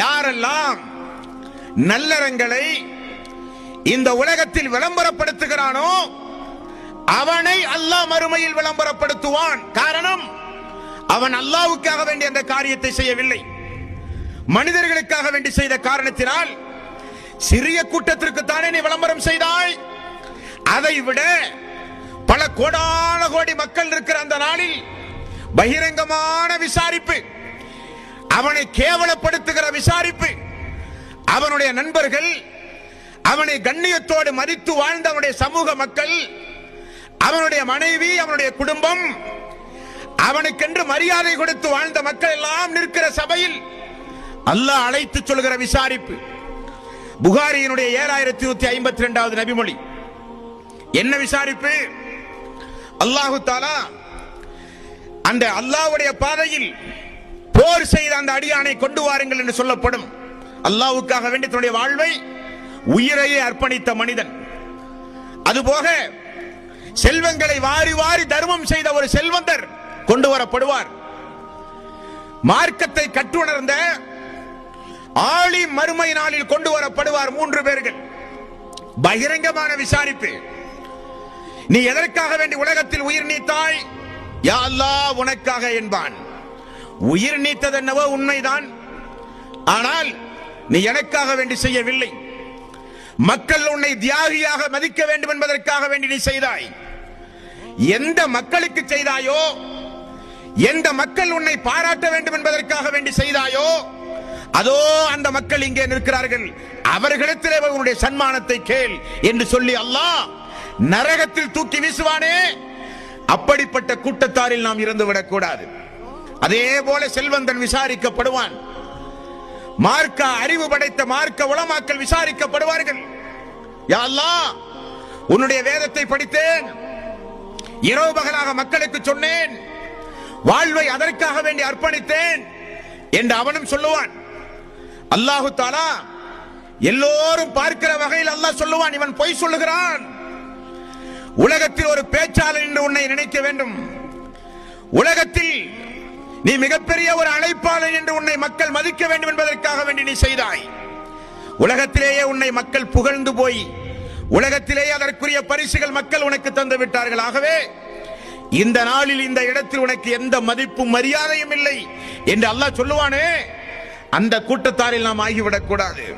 யாரெல்லாம் நல்லறங்களை இந்த உலகத்தில் விளம்பரப்படுத்துகிறானோ அவனை அல்லாஹ் மறுமையில் விளம்பரப்படுத்துவான். காரணம் அவன் அல்லாவுக்காக வேண்டி அந்த காரியத்தை செய்யவில்லை. மனிதர்களுக்காக வேண்டி செய்த காரணத்தினால் சிறிய கூட்டத்திற்கு தானே நீ விளம்பரம் செய்தாய். அதை விட பல கோடான கோடி மக்கள் இருக்கிற அந்த நாளில் பகிரங்கமான விசாரிப்பு அவனை கேவலப்படுத்துகிற விசாரிப்பு. அவனுடைய நண்பர்கள் அவனை கண்ணியத்தோடு மதித்து வாழ்ந்த அவனுடைய சமூக மக்கள் அவனுடைய மனைவி அவனுடைய குடும்பம் அவனுக்கென்று மரியாதை கொடுத்து வாழ்ந்த மக்கள் எல்லாம் நிற்கிற சபையில் அல்லாஹ் அழைத்து சொல்கிற விசாரிப்பு. புகாரியினுடைய ஏழாயிரத்தி நூத்தி ஐம்பத்தி ரெண்டாவது நபிமொழி. என்ன விசாரிப்பு? அல்லாஹு தாலா அந்த அல்லாஹ்வுடைய பாதையில் போர் செய்த அந்த அடியானை கொண்டு வாருங்கள் என்று சொல்லப்படும். அல்லாஹ்வுக்காக வேண்டி தன்னுடைய வாழ்வை உயிரையே அர்ப்பணித்த மனிதன். அதுபோக செல்வங்களை வாரி வாரி தர்மம் செய்த ஒரு செல்வந்தர் கொண்டு வரப்படுவார். மார்க்கத்தை கற்றுணர்ந்த ஆளி மறுமை நாளில் கொண்டு வரப்படுவார் மூன்று பேர்கள். பகிரங்கமான விசாரிப்பு. நீ எதற்காக வேண்டி உலகத்தில் உயிர் நீத்தாய்? யா அல்லா உனக்காக என்பான். உயிர் நீத்தது என்னவோ உண்மைதான். ஆனால் நீ எனக்காக வேண்டி செய்யவில்லை. மக்கள் உன்னை தியாகியாக மதிக்க வேண்டும் என்பதற்காக வேண்டி நீ செய்தாய். எந்த மக்களுக்கு செய்தாயோ எந்த மக்கள் உன்னை பாராட்ட வேண்டும் என்பதற்காக வேண்டி செய்தாயோ அதோ அந்த மக்கள் இங்கே நிற்கிறார்கள். அவர்களிடத்திலே உன்னுடைய சன்மானத்தை கேள் என்று சொல்லி அல்லாஹ் நரகத்தில் தூக்கி வீசுவானே. அப்படிப்பட்ட கூட்டத்தாரில் நாம் இருந்து விடக்கூடாது அதே போல செல்வந்தன் விசாரிக்கப்படுவான். மார்க்க அறிவு படைத்த மார்க்க உளமாக்கல் விசாரிக்கப்படுவார்கள். யா அல்லாஹ் உன்னுடைய வேதத்தை படித்தேன். இரவு பகலாக மக்களுக்கு சொன்னேன். வாழ்வை அதற்காக வேண்டி அர்ப்பணித்தேன் என்று அவனும் சொல்லுவான். அல்லாஹு தாலா எல்லோரும் பார்க்கிற வகையில் அல்லாஹ் சொல்லுவான். இவன் பொய் சொல்லுகிறான். உலகத்தில் ஒரு பேச்சாளர் என்று உன்னை நினைக்க வேண்டும். உலகத்தில் நீ மிகப்பெரிய ஒரு அழைப்பாளர் என்று உன்னை மக்கள் மதிக்க வேண்டும் என்பதற்காக வேண்டி நீ செய்தாய். உலகத்திலேயே உன்னை மக்கள் புகழ்ந்து போய் உலகத்திலேயே அதற்குரிய பரிசுகள் மக்கள் உனக்கு தந்து விட்டார்கள். ஆகவே இந்த நாளில் இந்த இடத்தில் உனக்கு எந்த மதிப்பும் மரியாதையும் இல்லை என்று அல்லாஹ் சொல்லுவானே அந்த கூட்டத்தாரில் நாம் ஆகிவிடக் கூடாது.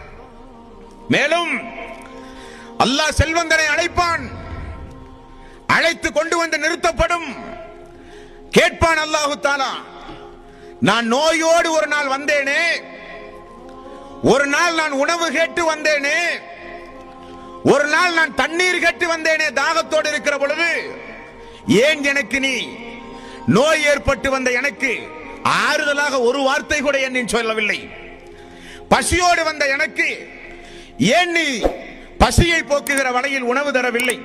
மேலும் அல்லாஹ் செல்வந்தனை அழைப்பான் அழைத்து கொண்டு வந்து நிறுத்தப்படும். கேட்பான் அல்லாஹு தாலா. நான் நோயோடு ஒரு நாள் வந்தேனே. ஒரு நாள் நான் உணவு கேட்டு வந்தேனே. ஒரு நாள் நான் தண்ணீர் கேட்டு வந்தேனே தாகத்தோடு இருக்கிற பொழுது. ஏன் எனக்கு நீ நோய் ஏற்பட்டு வந்த எனக்கு ஆறுதலாக ஒரு வார்த்தை கூட என்னை சொல்லவில்லை. பசியோடு வந்த எனக்கு ஏன் நீ பசியை போக்குகிற வலையில் உணவு தரவில்லை?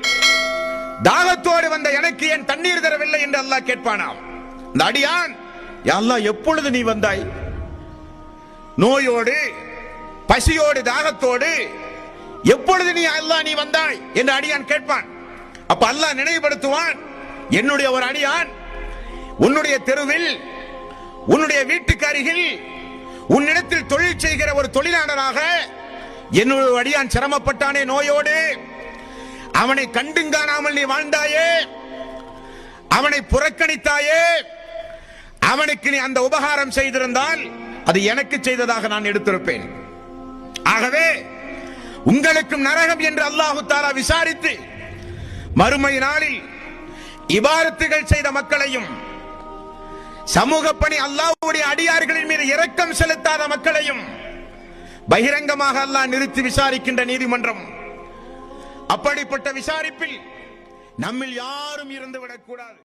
தாகத்தோடு வந்த எனக்கு ஏன் தண்ணீர் தரவில்லை என்று அல்லாஹ் கேட்பானாம் இந்த அடியான் "யா அல்லாஹ் எப்பொழுது நீ வந்தாய்? நோயோடு பசியோடு தாகத்தோடு எப்பொழுது நீ அல்லா நீ வந்தாய்? என்று அடியான் கேட்பான். அப்ப அல்லாஹ் நினைவுபடுத்துவான் என்னுடைய ஒரு அடியான் உன்னுடைய தெருவில் உன்னுடைய வீட்டுக்கு அருகில் உன்னிடத்தில் தொழில் செய்கிற ஒரு தொழிலாளராக என்னுடைய அடியான் சிரமப்பட்டானே நோயோடு. அவனை கண்டுங்காணாமல் நீ வாழ்ந்தாயே. அவனை புறக்கணித்தாயே. அவனுக்கு நீ அந்த உபகாரம் செய்திருந்தால் அது எனக்கு செய்ததாக நான் எடுத்திருப்பேன். ஆகவே உங்களுக்கும் நரகம் என்று அல்லாஹு தாலா விசாரித்து மறுமை நாளில் இபாரத்துகள் செய்த மக்களையும் சமூக பணி அல்லாஹ்வுடைய அடியார்களின் மீது இரக்கம் செலுத்தாத மக்களையும் பகிரங்கமாக அல்லாஹ் நிறுத்தி விசாரிக்கின்ற நீதிமன்றம். அப்படிப்பட்ட விசாரிப்பில் நம்மில் யாரும் இருந்து விடக்கூடாது.